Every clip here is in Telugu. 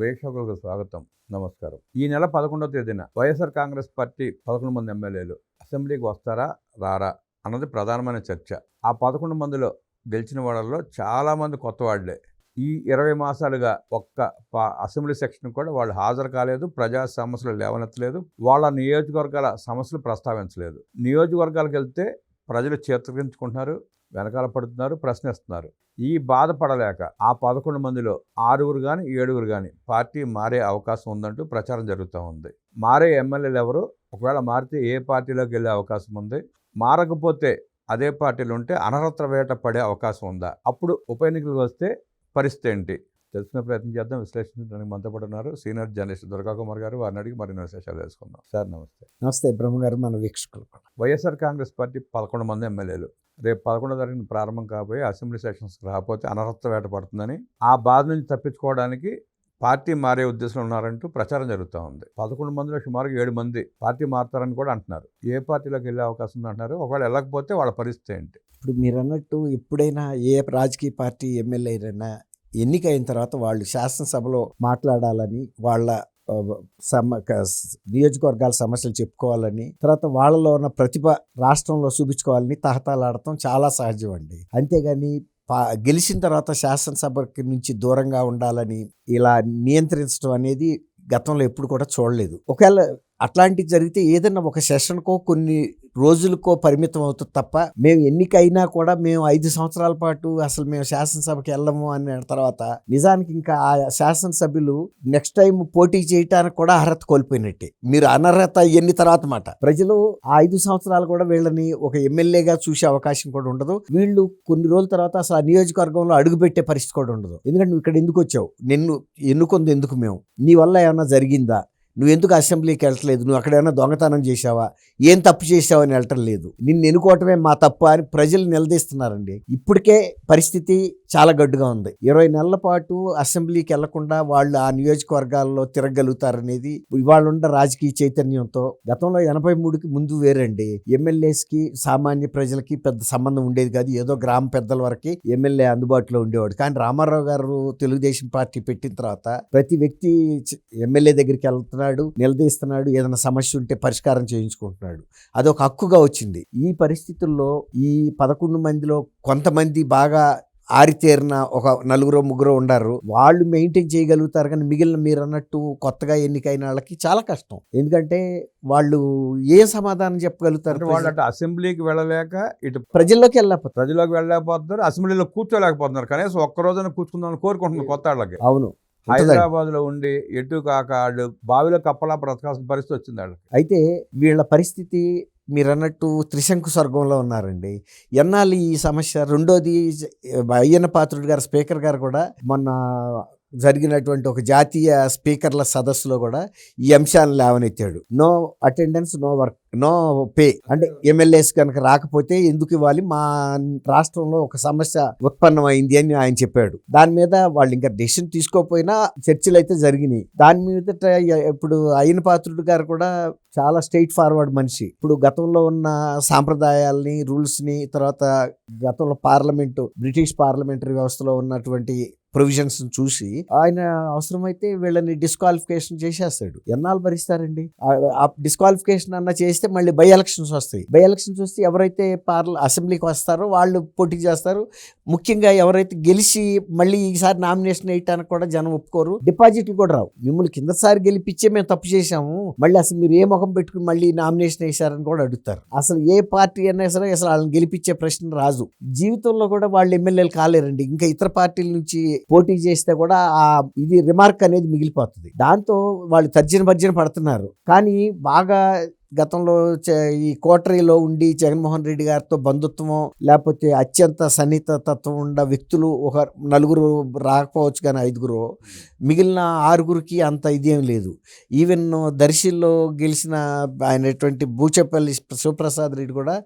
వీక్షకులకు స్వాగతం. నమస్కారం. ఈ నెల పదకొండవ తేదీన వైఎస్ఆర్ కాంగ్రెస్ పార్టీ పదకొండు మంది ఎమ్మెల్యేలు అసెంబ్లీకి వస్తారా రారా అన్నది ప్రధానమైన చర్చ. ఆ పదకొండు మందిలో గెలిచిన వాళ్ళలో చాలామంది కొత్త వాళ్ళే. ఈ ఇరవై మాసాలుగా ఒక్క అసెంబ్లీ సెక్షన్ కూడా వాళ్ళు హాజరు కాలేదు ప్రజా సమస్యలు లేవనెత్తలేదు వాళ్ళ నియోజకవర్గాల సమస్యలు ప్రస్తావించలేదు. నియోజకవర్గాలకు వెళ్తే ప్రజలు చేతరించుకుంటున్నారు వెనకాల పడుతున్నారు ప్రశ్నిస్తున్నారు. ఈ బాధపడలేక ఆ పదకొండు మందిలో ఆరుగురు కానీ ఏడుగురు కానీ పార్టీ మారే అవకాశం ఉందంటూ ప్రచారం జరుగుతూ ఉంది. మారే ఎమ్మెల్యేలు ఎవరు? ఒకవేళ మారితే ఏ పార్టీలోకి వెళ్ళే అవకాశం ఉంది? మారకపోతే అదే పార్టీలు ఉంటే అనర్హత వేట పడే అవకాశం ఉందా? అప్పుడు ఉప ఎన్నికలు వస్తే పరిస్థితి ఏంటి? తెలుసుకునే ప్రయత్నం చేద్దాం విశ్లేషించడానికి మనతో పాటు ఉన్నారు సీనియర్ జర్నలిస్ట్ దుర్గా కుమార్ గారు వారిని అడిగి మరిన్ని విశేషాలు తెలుసుకుందాం. సార్ నమస్తే. నమస్తే బ్రహ్మ గారు మన వీక్షకులు. వైఎస్ఆర్ కాంగ్రెస్ పార్టీ పదకొండు మంది ఎమ్మెల్యేలు. రేపు పదకొండో తారీఖున ప్రారంభం కాబోయే అసెంబ్లీ సెషన్స్ రాకపోతే అనర్హత వేట పడుతుందని ఆ బాధ నుంచి తప్పించుకోవడానికి పార్టీ మారే ఉద్దేశంలో ఉన్నారంటూ ప్రచారం జరుగుతూ ఉంది. పదకొండు మందిలో సుమారుగా ఏడు మంది పార్టీ మారుతారని కూడా అంటున్నారు. ఏ పార్టీలోకి వెళ్ళే అవకాశం ఉంది అంటున్నారు ఒకవేళ వెళ్ళకపోతే వాళ్ళ పరిస్థితి ఏంటి? ఇప్పుడు మీరు అన్నట్టు ఎప్పుడైనా ఏ రాజకీయ పార్టీ ఎమ్మెల్యే అయినా ఎన్నికైన తర్వాత వాళ్ళు శాసనసభలో మాట్లాడాలని వాళ్ళ సమ నియోజకవర్గాల సమస్యలు చెప్పుకోవాలని తర్వాత వాళ్ళలో ఉన్న ప్రతిభ రాష్ట్రంలో చూపించుకోవాలని తహతాలాడటం చాలా సహజం అండి అంతేగాని పా- గెలిచిన తర్వాత శాసనసభకి నుంచి దూరంగా ఉండాలని ఇలా నియంత్రించడం అనేది గతంలో ఎప్పుడు కూడా చూడలేదు. ఒకవేళ అట్లాంటివి జరిగితే ఏదైనా ఒక సెషన్కో కొన్ని రోజులకో పరిమితం అవుతుంది తప్ప మేము ఎన్నికైనా కూడా మేము ఐదు సంవత్సరాల పాటు అసలు మేము శాసనసభకి వెళ్ళము అన్న తర్వాత నిజానికి ఇంకా ఆ శాసనసభ్యులు నెక్స్ట్ టైం పోటీ చేయడానికి కూడా అర్హత కోల్పోయినట్టే. మీరు అనర్హత ఎన్ని తర్వాత మాట. ప్రజలు ఆ ఐదు సంవత్సరాలు కూడా వీళ్ళని ఒక ఎమ్మెల్యేగా చూసే అవకాశం కూడా ఉండదు. వీళ్ళు కొన్ని రోజుల తర్వాత అసలు ఆ నియోజకవర్గంలో అడుగుపెట్టే పరిస్థితి కూడా ఉండదు. ఎందుకంటే నువ్వు ఇక్కడ ఎందుకు వచ్చావు? నిన్ను ఎన్నుకుంది ఎందుకు మేము? నీ వల్ల ఏమైనా జరిగిందా? నువ్వు ఎందుకు అసెంబ్లీకి వెళ్ళట్లేదు? నువ్వు ఎక్కడైనా దొంగతనం చేశావా? ఏం తప్పు చేశావా అని వెళ్ళటం లేదు. నిన్ను ఎన్నుకోవటమే మా తప్పు అని ప్రజలు నిలదీస్తున్నారండి. ఇప్పటికే పరిస్థితి చాలా గడ్డుగా ఉంది. ఇరవై నెలల పాటు అసెంబ్లీకి వెళ్ళకుండా వాళ్ళు ఆ నియోజకవర్గాల్లో తిరగలుగుతారనేది ఇవాళ ఉన్న రాజకీయ చైతన్యంతో గతంలో ఎనభై మూడుకి ముందు వేరండి. ఎమ్మెల్యేస్కి సామాన్య ప్రజలకి పెద్ద సంబంధం ఉండేది కాదు. ఏదో గ్రామ పెద్దల వరకు ఎమ్మెల్యే అందుబాటులో ఉండేవాడు. కానీ రామారావు గారు తెలుగుదేశం పార్టీ పెట్టిన తర్వాత ప్రతి వ్యక్తి ఎమ్మెల్యే దగ్గరికి వెళ్తున్నాడు నిలదీస్తున్నాడు ఏదైనా సమస్య ఉంటే పరిష్కారం చేయించుకుంటున్నాడు. అదొక హక్కుగా వచ్చింది. ఈ పరిస్థితుల్లో ఈ పదకొండు మందిలో కొంతమంది బాగా ఆరితేరిన ఒక నలుగురు ముగ్గురు ఉండారు. వాళ్ళు మెయింటైన్ చేయగలుగుతారు కానీ మిగిలిన మీరు అన్నట్టు కొత్తగా ఎన్నికైన వాళ్ళకి చాలా కష్టం. ఎందుకంటే వాళ్ళు ఏం సమాధానం చెప్పగలుగుతారు వాళ్ళు అటు అసెంబ్లీకి వెళ్ళలేక ఇటు ప్రజల్లోకి వెళ్ళకపోతారు ప్రజలోకి వెళ్ళలేకపోతున్నారు అసెంబ్లీలో కూర్చోలేకపోతున్నారు. కనీసం ఒక్క రోజున కూర్చుందామని కోరుకుంటున్నారు కొత్త వాళ్ళకి. అవును. ఉంటుందండి. హైదరాబాద్లో ఉండి ఎటు కాక వాళ్ళు బావిలో కప్పలా బ్రతకాల్సిన పరిస్థితి వచ్చింది వాళ్ళకి అయితే వీళ్ళ పరిస్థితి మీరు అన్నట్టు త్రిశంకు స్వర్గంలో ఉన్నారండి. ఎన్నాళ్ళు ఈ సమస్య? రెండోది అయ్యన్న పాత్రుడు గారు స్పీకర్ గారు కూడా మొన్న జరిగినటువంటి ఒక జాతీయ స్పీకర్ల సదస్సులో కూడా ఈ అంశాన్ని లేవనెత్తాడు. No attendance no work. No pay. అంటే ఎమ్మెల్యేస్ కనుక రాకపోతే ఎందుకు ఇవ్వాలి? మా రాష్ట్రంలో ఒక సమస్య ఉత్పన్నమైంది అని ఆయన చెప్పాడు. దాని మీద వాళ్ళు ఇంకా డెసిషన్ తీసుకోకపోయినా చర్చలు అయితే జరిగినాయి. దాని మీద ఇప్పుడు అయిన పాత్రుడు గారు కూడా చాలా స్ట్రైట్ ఫార్వర్డ్ మనిషి. ఇప్పుడు గతంలో ఉన్న సాంప్రదాయాల్ని రూల్స్ని తర్వాత గతంలో పార్లమెంటు బ్రిటిష్ పార్లమెంటరీ వ్యవస్థలో ఉన్నటువంటి ప్రొవిజన్స్ చూసి ఆయన అవసరమైతే వీళ్ళని డిస్క్వాలిఫికేషన్ చేసేస్తాడు. ఎన్నాళ్ళు భరిస్తారండి? ఆ- డిస్క్వాలిఫికేషన్ అన్న చేస్తే మళ్ళీ బై ఎలక్షన్స్ వస్తాయి. బై ఎలక్షన్స్ వస్తే ఎవరైతే పార్ల అసెంబ్లీకి వస్తారో వాళ్ళు పోటీ చేస్తారు. ముఖ్యంగా ఎవరైతే గెలిచి మళ్ళీ ఈసారి నామినేషన్ వేయటానికి కూడా జనం ఒప్పుకోరు. డిపాజిట్లు కూడా రావు. మిమ్మల్ని కిందసారి గెలిపించే మేము తప్పు చేశాము. మళ్ళీ అసలు మీరు ఏ ముఖం పెట్టుకుని మళ్ళీ నామినేషన్ వేశారని కూడా అడుగుతారు. అసలు ఏ పార్టీ అయినా సరే అసలు వాళ్ళని గెలిపించే ప్రశ్న రాదు. జీవితంలో కూడా వాళ్ళు ఎమ్మెల్యేలు కాలేరండి. ఇంకా ఇతర పార్టీల నుంచి పోటీ చేస్తే కూడా ఆ ఇది రిమార్క్ అనేది మిగిలిపోతుంది. దాంతో వాళ్ళు తర్జన భర్జన పడుతున్నారు. కానీ బాగా గతంలో ఈ కోటరీలో ఉండి జగన్మోహన్ రెడ్డి గారితో బంధుత్వం లేకపోతే అత్యంత సన్నిహిత తత్వం ఉన్న వ్యక్తులు ఒక నలుగురు రాకపోవచ్చు కానీ ఐదుగురు. మిగిలిన ఆరుగురికి అంత ఇదేం లేదు. ఈవెన్ దర్శిల్లో గెలిచిన ఆయనటువంటి బూచపల్లి శివప్రసాద్ రెడ్డి కూడా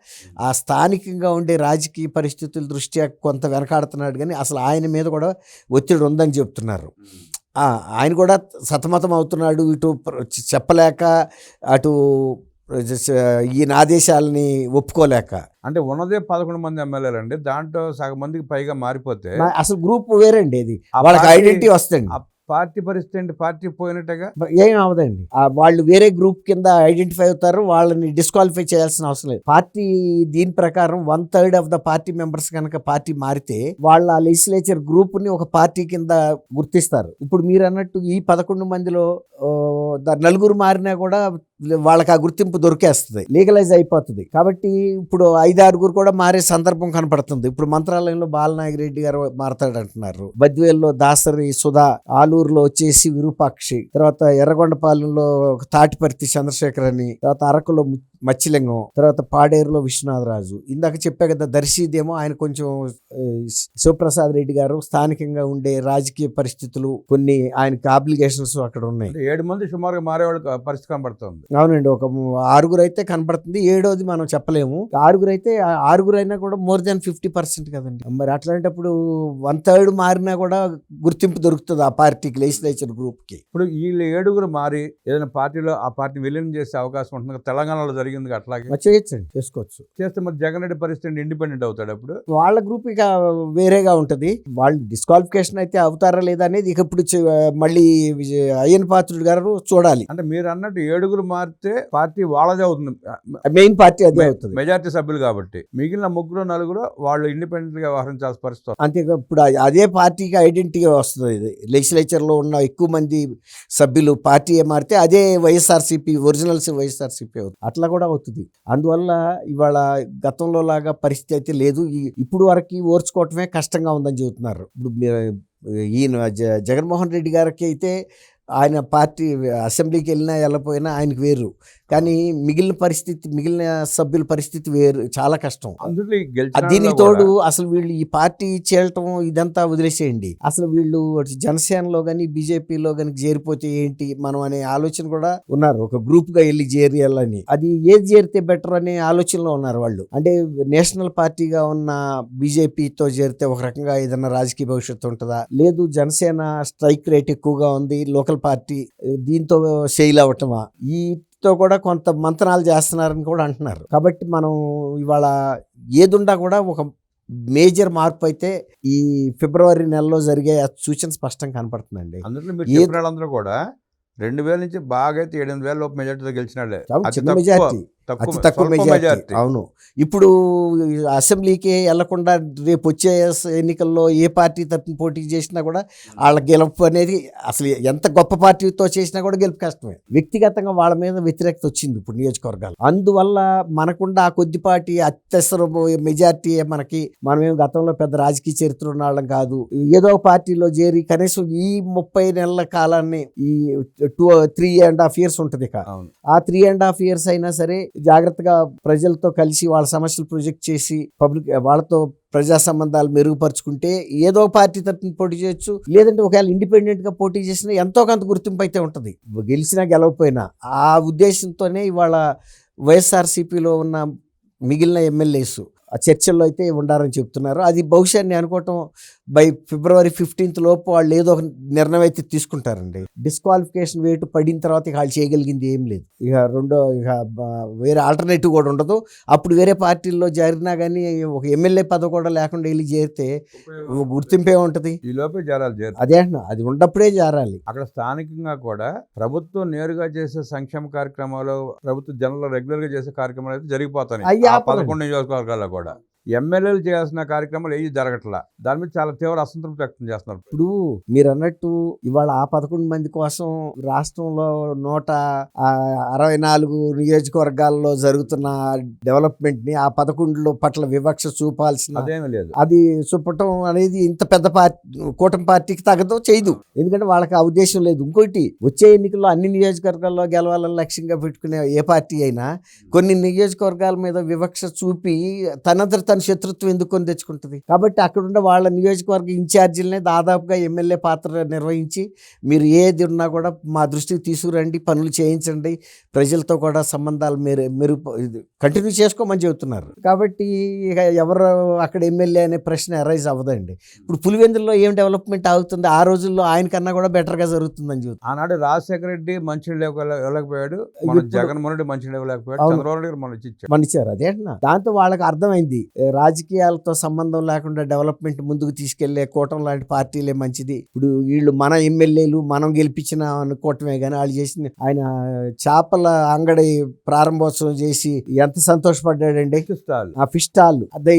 ఆ స్థానికంగా ఉండే రాజకీయ పరిస్థితుల దృష్ట్యా కొంత వెనకాడుతున్నాడు కానీ అసలు ఆయన మీద కూడా ఒత్తిడి ఉందని చెప్తున్నారు. ఆయన కూడా సతమతం అవుతున్నాడు. ఇటు చెప్పలేక అటు ఈయన ఆదేశాలని ఒప్పుకోలేక. అంటే ఉన్నదే పదకొండు మంది ఎమ్మెల్యేలు అండి. దాంట్లో సగం మందికి పైగా మారిపోతే అసలు గ్రూప్ వేరండి ఇది వాళ్ళకి ఐడెంటిటీ వస్తుంది పార్టీ పరిస్థితి ఏంటి? పార్టీ పోయినట్టుగా? ఏం అవదండి వాళ్ళు వేరే గ్రూప్ కింద ఐడెంటిఫై అవుతారు. వాళ్ళని డిస్క్వాలిఫై చేయాల్సిన అవసరం లేదు. పార్టీ దీని ప్రకారం one third of the party members కనుక పార్టీ మారితే వాళ్ళ లెజిస్లేచర్ గ్రూప్ని ఒక పార్టీ కింద గుర్తిస్తారు. ఇప్పుడు మీరు అన్నట్టు ఈ పదకొండు మందిలో నలుగురు మారినా కూడా వాళ్ళకి ఆ గుర్తింపు దొరికేస్తుంది. లీగలైజ్ అయిపోతుంది. కాబట్టి ఇప్పుడు ఐదు ఆరుగురు కూడా మారే సందర్భం కనపడుతుంది. ఇప్పుడు మంత్రాలయంలో బాలనాగిరెడ్డి గారు మారతాడు అంటున్నారు బద్వేల్లో దాసరి సుధా ఆలూరులో వచ్చేసి విరూపాక్షి తర్వాత ఎర్రగొండపాలెంలో తాటిపర్తి చంద్రశేఖర్ అని తర్వాత అరకులో మచ్చిలింగం తర్వాత పాడేరులో విశ్వనాథరాజు. ఇందాక చెప్పా కదా దర్శిదేమో ఆయన కొంచెం శివప్రసాద్ రెడ్డి గారు స్థానికంగా ఉండే రాజకీయ పరిస్థితులు కొన్ని ఆయనకి ఆబ్లిగేషన్స్ అక్కడ ఉన్నాయి. ఏడు మంది సుమారుగా మారేవాళ్ళకి పరిస్థితి కనబడుతుంది. అవునండి ఒక ఆరుగురు అయితే కనపడుతుంది ఏడోది మనం చెప్పలేము. ఆరుగురు అయితే ఆరుగురు అయినా కూడా మోర్ దాన్ ఫిఫ్టీ పర్సెంట్ కదండి. మరి అట్లాంటప్పుడు వన్ థర్డ్ మారినా కూడా గుర్తింపు దొరుకుతుంది ఆ పార్టీకి లెజిస్లేచర్ గ్రూప్కి. ఇప్పుడు వీళ్ళు ఏడుగురు మారి ఏదైనా పార్టీలో ఆ పార్టీ విలీనం చేసే అవకాశం ఉంటుంది? తెలంగాణలో జరిగింది కదా అట్లాగే. చేయొచ్చండి చేసుకోవచ్చు. చేస్తే మరి జగన్ రెడ్డి పరిస్థితి ఇండిపెండెంట్ అవుతాడు అప్పుడు? వాళ్ళ గ్రూప్ ఇక వేరేగా ఉంటది. వాళ్ళు డిస్క్వాలిఫికేషన్ అయితే అవుతారా లేదా అనేది ఇక ఇప్పుడు చె- మళ్ళీ విజయ- అయ్యన్ పాత్రుడు గారు చూడాలి. అంటే మీరు అన్నట్టు ఏడుగురు మారితే పార్టీ వాళ్ళదే అవుతుంది. మెయిన్ పార్టీ అదే అవుతుంది. మెజార్టీ సభ్యులు కాబట్టి. మిగిలిన ముగ్గురు నలుగురు వాళ్ళు ఇండిపెండెంట్గా వ్యవహరించాల్సిన పరిస్థితి వస్తుంది. అంతే ఇప్పుడు అ- అదే పార్టీకి ఐడెంటిటీ వస్తుంది ఇది. లెజిస్లేచర్లో ఉన్న ఎక్కువ మంది సభ్యులు పార్టీ మారితే అదే వైఎస్ఆర్సీపీ ఒరిజినల్స్ వైఎస్ఆర్సీపీ అవుతుంది. అట్లా కూడా కూడా అవుతుంది. అందువల్ల ఇవాళ గతంలో లాగా పరిస్థితి అయితే లేదు. ఇప్పుడు వరకు ఓర్చుకోవటమే కష్టంగా ఉందని చెబుతున్నారు. ఇప్పుడు ఈయన జ- జగన్మోహన్ రెడ్డి గారికి అయితే ఆయన పార్టీ అసెంబ్లీకి వెళ్ళినా వెళ్ళపోయినా ఆయనకు వేరు కానీ మిగిలిన పరిస్థితి మిగిలిన సభ్యుల పరిస్థితి వేరు చాలా కష్టం. దీనికి తోడు అసలు వీళ్ళు ఈ పార్టీ చేయటం ఇదంతా వదిలేసేయండి. అసలు వీళ్ళు జనసేనలో కానీ బీజేపీలో కానీ చేరిపోతే ఏంటి మనం అనే ఆలోచన కూడా ఉన్నారు. ఒక గ్రూప్గా వెళ్ళి చేరియాలని. అది ఏది చేరితే బెటర్ అనే ఆలోచనలో ఉన్నారు వాళ్ళు. అంటే నేషనల్ పార్టీగా ఉన్న బీజేపీతో చేరితే ఒక రకంగా ఏదైనా రాజకీయ భవిష్యత్తు ఉంటుందా? లేదు జనసేన స్ట్రైక్ రేట్ ఎక్కువగా ఉంది లోకల్ పార్టీ దీంతో సెయిల్ అవటమా ఈ తో కూడా కొంత మంతనాలు చేస్తున్నారని కూడా అంటున్నారు. కాబట్టి మనం ఇవాళ ఏదుండా కూడా ఒక మేజర్ మార్పు అయితే ఈ ఫిబ్రవరి నెలలో జరిగే సూచన స్పష్టం కనపడుతుందండి. అందులో మీరు కూడా రెండు వేల నుంచి బాగా అయితే ఏడు వేల లోపు మెజార్టీతో గెలిచినాడే మెజార్టీ. అతి తక్కువ మెజార్టీ. అవును. ఇప్పుడు అసెంబ్లీకి వెళ్ళకుండా రేపు వచ్చే ఎన్నికల్లో ఏ పార్టీ తరఫున పోటీ చేసినా కూడా వాళ్ళ గెలుపు అనేది అసలు ఎంత గొప్ప పార్టీతో చేసినా కూడా గెలుపు కష్టమే. వ్యక్తిగతంగా వాళ్ళ మీద వ్యతిరేకత వచ్చింది ఇప్పుడు నియోజకవర్గాలు అందువల్ల మనకుండా ఆ కొద్దిపాటి అత్యవసర మెజార్టీ మనకి మనమేం గతంలో పెద్ద రాజకీయ చరిత్ర ఉన్న వాళ్ళం కాదు. ఏదో ఒక పార్టీలో చేరి కనీసం ఈ ముప్పై నెలల కాలాన్ని ఈ two three and half years ఉంటుంది ఇక. ఆ త్రీ అండ్ హాఫ్ ఇయర్స్ అయినా సరే జాగ్రత్తగా ప్రజలతో కలిసి వాళ్ళ సమస్యలు ప్రొజెక్ట్ చేసి పబ్లిక్ వాళ్ళతో ప్రజా సంబంధాలు మెరుగుపరుచుకుంటే ఏదో పార్టీ తరఫున పోటీ చేయొచ్చు. లేదంటే ఒకవేళ ఇండిపెండెంట్గా పోటీ చేసినా ఎంతో కొంత గుర్తింపు అయితే ఉంటుంది. గెలిచినా గెలవకపోయినా ఆ ఉద్దేశంతోనే ఇవాళ వైఎస్ఆర్సీపీలో ఉన్న మిగిలిన ఎమ్మెల్యేస్ చర్చల్లో అయితే ఉండాలని చెప్తున్నారు. అది బహుశా నేను అనుకోవటం బై ఫిబ్రవరి ఫిఫ్టీన్త్ లోపు వాళ్ళు ఏదో ఒక నిర్ణయం అయితే తీసుకుంటారండి. డిస్క్వాలిఫికేషన్ వేటు పడిన తర్వాత ఇక వాళ్ళు చేయగలిగింది ఏం లేదు. ఇక రెండో ఇక వేరే ఆల్టర్నేటివ్ కూడా ఉండదు. అప్పుడు వేరే పార్టీల్లో జరిగినా కానీ ఒక ఎమ్మెల్యే పదవి కూడా లేకుండా వెళ్ళి చేరితే గుర్తింపే ఉంటుంది. ఈ లోపే చేరు అదే అది ఉన్నప్పుడే జారాలి. అక్కడ స్థానికంగా కూడా ప్రభుత్వం నేరుగా చేసే సంక్షేమ కార్యక్రమాలు ప్రభుత్వ జనంలో రెగ్యులర్గా చేసే కార్యక్రమాలు అయితే జరిగిపోతాయి. పదకొండు నియోజకవర్గాల్లో కూడా ఎమ్మెల్యేలు చేయాల్సిన కార్యక్రమాలు ఏవి జరగట్లా? దాని మీద చాలా తీవ్ర అసంతృప్తి వ్యక్తం చేస్తున్నారు. ఇప్పుడు మీరు అన్నట్టు ఇవాళ ఆ పదకొండు మంది కోసం రాష్ట్రంలో నూట అరవై నాలుగు నియోజకవర్గాల్లో జరుగుతున్న డెవలప్మెంట్ని ఆ పదకొండులో పట్ల వివక్ష చూపాల్సిన అదేమీ లేదు. అది చూపటం అనేది ఇంత పెద్ద పార్టీ కూటమి పార్టీకి తగ్గదో చేయదు. ఎందుకంటే వాళ్ళకి ఆ ఉద్దేశం లేదు. ఇంకోటి వచ్చే ఎన్నికల్లో అన్ని నియోజకవర్గాల్లో గెలవాలని లక్ష్యంగా పెట్టుకునే ఏ పార్టీ అయినా కొన్ని నియోజకవర్గాల మీద వివక్ష చూపి తనంతట తన శత్రుత్వం ఎందుకు తెచ్చుకుంటుంది? కాబట్టి అక్కడ ఉన్న వాళ్ళ నియోజకవర్గ ఇన్ఛార్జీలనే దాదాపుగా ఎమ్మెల్యే పాత్ర నిర్వహించి మీరు ఏది ఉన్నా కూడా మా దృష్టికి తీసుకురండి పనులు చేయించండి ప్రజలతో కూడా సంబంధాలు మెరు మెరుగు కంటిన్యూ చేసుకోమని చెబుతున్నారు. కాబట్టి ఇక ఎవరు అక్కడ ఎమ్మెల్యే అనే ప్రశ్న అరైజ్ అవ్వదండి. ఇప్పుడు పులివెందుల్లో ఏం డెవలప్మెంట్ అవుతుంది ఆ రోజుల్లో ఆయన కన్నా కూడా బెటర్గా జరుగుతుందని చెబుతున్నారు. ఆనాడు రాజశేఖర రెడ్డి మంచి ఇప్పుడు- జగన్మోహన్ రెడ్డి మంచి అవును. చంద్రబాబు నాయుడు మనం అంటున్నా దాంతో వాళ్ళకి అర్థమైంది. రాజకీయాలతో సంబంధం లేకుండా డెవలప్మెంట్ ముందుకు తీసుకెళ్ళే కూటమి లాంటి పార్టీలే మంచిది. ఇప్పుడు వీళ్ళు మన ఎమ్మెల్యేలు మనం గెలిపించిన అనుకోవటమే కానీ వాళ్ళు చేసిన ఆయన చేపల అంగడి ప్రారంభోత్సవం చేసి ఎంత సంతోషపడ్డాడండి? ఆ ఫిష్ స్టాల్. అదే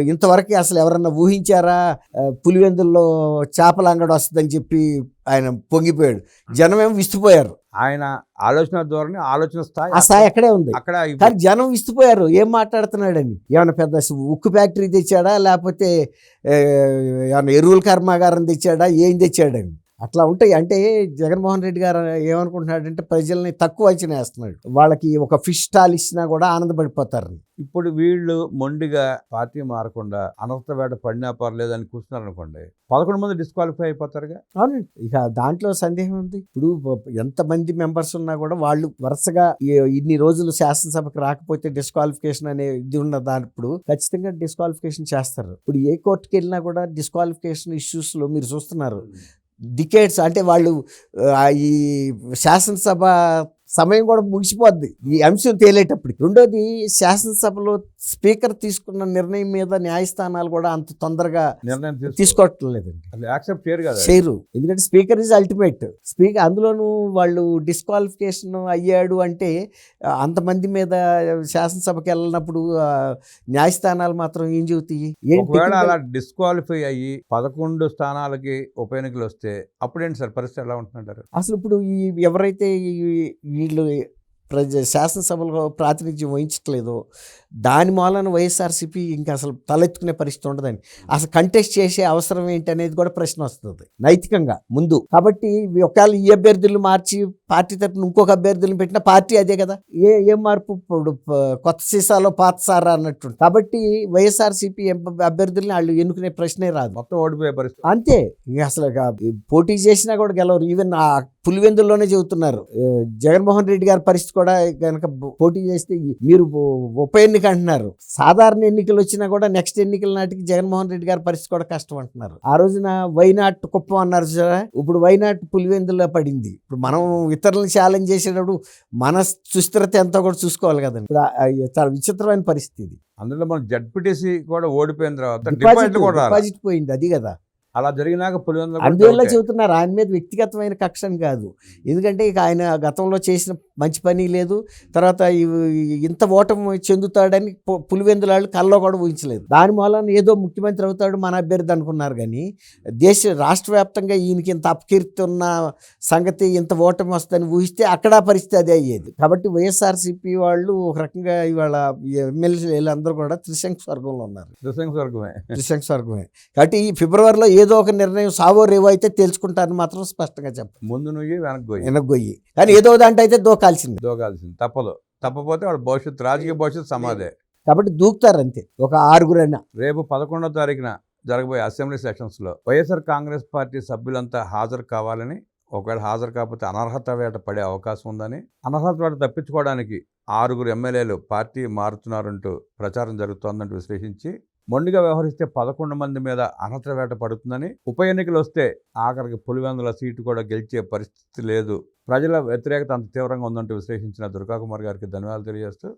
ఇంతవరకు అసలు ఎవరన్నా ఊహించారా? పులివెందుల్లో చేపల అంగడి వస్తుందని చెప్పి ఆయన పొంగిపోయాడు. జనం ఏమో విస్తుపోయారు. ఆయన ఆలోచన ధోరణి ఆలోచన స్థాయి ఆ స్థాయి అక్కడే ఉంది. అక్కడ కానీ జనం విస్తుపోయారు. ఏం మాట్లాడుతున్నాడని ఏమైనా పెద్ద ఉక్కు ఫ్యాక్టరీ తెచ్చాడా? లేకపోతే ఏమైనా ఎరువుల కర్మాగారం తెచ్చాడా? ఏం తెచ్చాడని అట్లా ఉంటాయి అంటే జగన్మోహన్ రెడ్డి గారు ఏమనుకుంటున్నాడంటే ప్రజల్ని తక్కువ అంచనా వేస్తున్నాడు వాళ్ళకి ఒక ఫిష్ స్టాల్ ఇచ్చినా కూడా ఆనందపడిపోతారు ఇప్పుడు వీళ్ళు మొండిగా పార్టీ మారకుండా అనర్థ వేట పడినా పర్లేదు అని కూర్చున్నారు అనుకోండి పదకొండు మంది డిస్క్వాలిఫై అయిపోతారుగా? అవునండి. ఇక దాంట్లో సందేహం ఉంది. ఇప్పుడు ఎంతమంది మెంబర్స్ ఉన్నా కూడా వాళ్ళు వరుసగా ఇన్ని రోజులు శాసనసభకు రాకపోతే డిస్క్వాలిఫికేషన్ అనే ఇది ఉన్న దానిప్పుడు ఖచ్చితంగా డిస్క్వాలిఫికేషన్ చేస్తారు. ఇప్పుడు ఏ కోర్టుకి వెళ్ళినా కూడా డిస్క్వాలిఫికేషన్ ఇష్యూస్లో మీరు చూస్తున్నారు. డికేట్స్ అంటే వాళ్ళు ఈ శాసనసభ సమయం కూడా ముగిసిపోద్ది. ఈ అంశం తేలేటప్పుడు రెండోది శాసనసభలో స్పీకర్ తీసుకున్న నిర్ణయం మీద న్యాయస్థానాలు కూడా అంత తొందరగా నిర్ణయం తీసుకో తీసుకోవట్లేదండి అసలు యాక్సెప్ట్ చేయరు కదా. చేయరు. ఎందుకంటే స్పీకర్ ఇస్ అల్టిమేట్. స్పీకర్ అందులోనూ వాళ్ళు డిస్క్వాలిఫికేషన్ అయ్యాడు అంటే అంతమంది మీద శాసనసభకి వెళ్ళినప్పుడు న్యాయస్థానాలు మాత్రం ఏం చెబుతాయి? ఒకవేళ అలా డిస్క్వాలిఫై అయ్యి పదకొండు స్థానాలకి ఉప ఎన్నికలు వస్తే అప్పుడేంటి సార్ పరిస్థితి ఎలా ఉంటుందంటారు? అసలు ఇప్పుడు ఈ ఎవరైతే వీళ్ళు ప్రజ శాసనసభలో ప్రాతినిధ్యం వహించట్లేదో. దాని మూలన వైఎస్ఆర్సీపీ ఇంకా అసలు తలెత్తుకునే పరిస్థితి ఉండదండి. అసలు కంటెస్ట్ చేసే అవసరం ఏంటి అనేది కూడా ప్రశ్న వస్తుంది. నైతికంగా ముందు. కాబట్టి ఒకవేళ ఈ అభ్యర్థులు మార్చి పార్టీ తరపున ఇంకొక అభ్యర్థులను పెట్టిన పార్టీ అదే కదా. ఏ ఏ మార్పు ఇప్పుడు కొత్త సీసాలో పాత సారా అన్నట్టు కాబట్టి వైఎస్ఆర్సీపీ అభ్యర్థుల్ని వాళ్ళు ఎన్నుకునే ప్రశ్నే రాదు. మొత్తం ఓడిపోయే పరిస్థితి. అంతే. ఇక అసలు పోటీ చేసినా కూడా గెలవరు. ఈవెన్ ఆ పులివెందుల్లోనే చెబుతున్నారు. జగన్మోహన్ రెడ్డి గారి పరిస్థితి కూడా కనుక పోటీ చేస్తే మీరు ఉప ఎన్నిక అంటున్నారు. సాధారణ ఎన్నికలు వచ్చినా కూడా నెక్స్ట్ ఎన్నికల నాటికి జగన్మోహన్ రెడ్డి గారి పరిస్థితి కూడా కష్టం అంటున్నారు. ఆ రోజున వైనాట్ కుప్పం అన్నారు చూసారా? ఇప్పుడు వైనాట్ పులివెందులో పడింది. ఇప్పుడు మనం ఇతరులను ఛాలెంజ్ చేసేటప్పుడు మన సుస్థిరత ఎంతో కూడా చూసుకోవాలి కదండి. ఇప్పుడు చాలా విచిత్రమైన పరిస్థితి అందులో మనం జడ్పీటీసీ కూడా ఓడిపోయిన తర్వాత డిపాజిట్ పోయింది అది కదా. అలా జరిగినాక పులివెందులు అందువల్ల. చెబుతున్నారు ఆయన మీద వ్యక్తిగతమైన కక్ష కాదు. ఎందుకంటే ఇక ఆయన గతంలో చేసిన మంచి పని లేదు. తర్వాత ఇంత ఓటమి చెందుతాడని పులివెందులాళ్ళు కల్లో కూడా ఊహించలేదు. దాని మూలన ఏదో ముఖ్యమంత్రి అవుతాడు మన అభ్యర్థి అనుకున్నారు కానీ దేశ రాష్ట్ర వ్యాప్తంగా ఈయనకి ఇంత అపకీర్తి ఉన్న సంగతి ఇంత ఓటమి వస్తుందని ఊహిస్తే అక్కడ పరిస్థితి అదే అయ్యేది. కాబట్టి వైఎస్ఆర్సీపీ వాళ్ళు ఒక రకంగా ఇవాళ ఎమ్మెల్యేలు అందరూ కూడా త్రిశంకు స్వర్గంలో ఉన్నారు. త్రిశంకు స్వర్గమే. త్రిశంకు స్వర్గమే. కాబట్టి ఈ ఫిబ్రవరిలో ఏదో ఒక నిర్ణయం సావో రేవో అయితే తేల్చుకుంటారని మాత్రం స్పష్టంగా చెప్పాలి ముందు నువ్వు వెనక్కి వెనగొయ్యి కానీ ఏదో దాంట్లో అయితే దూకాల్సింది దోగాల్సింది. తప్పదు. తప్పపోతే వాడు భవిష్యత్తు రాజకీయ భవిష్యత్తు సమాధే. కాబట్టి దూకుతారు అంతే. ఒక ఆరుగురైనా. రేపు పదకొండో తారీఖున జరగబోయే అసెంబ్లీ సెషన్స్లో వైఎస్ఆర్ కాంగ్రెస్ పార్టీ సభ్యులంతా హాజరు కావాలని ఒకవేళ హాజరు కాకపోతే అనర్హత వేట పడే అవకాశం ఉందని అనర్హత వేట తప్పించుకోవడానికి ఆరుగురు ఎమ్మెల్యేలు పార్టీ మారుతున్నారంటూ ప్రచారం జరుగుతోందంటూ విశ్లేషించి మొండిగా వ్యవహరిస్తే పదకొండు మంది మీద అనర్థ వేట పడుతుందని ఉప ఎన్నికలు వస్తే ఆఖరికి పులివెందుల సీటు కూడా గెలిచే పరిస్థితి లేదు. ప్రజల వ్యతిరేకత అంత తీవ్రంగా ఉందంటూ విశ్లేషించిన దుర్గాకుమార్ గారికి ధన్యవాదాలు తెలియజేస్తూ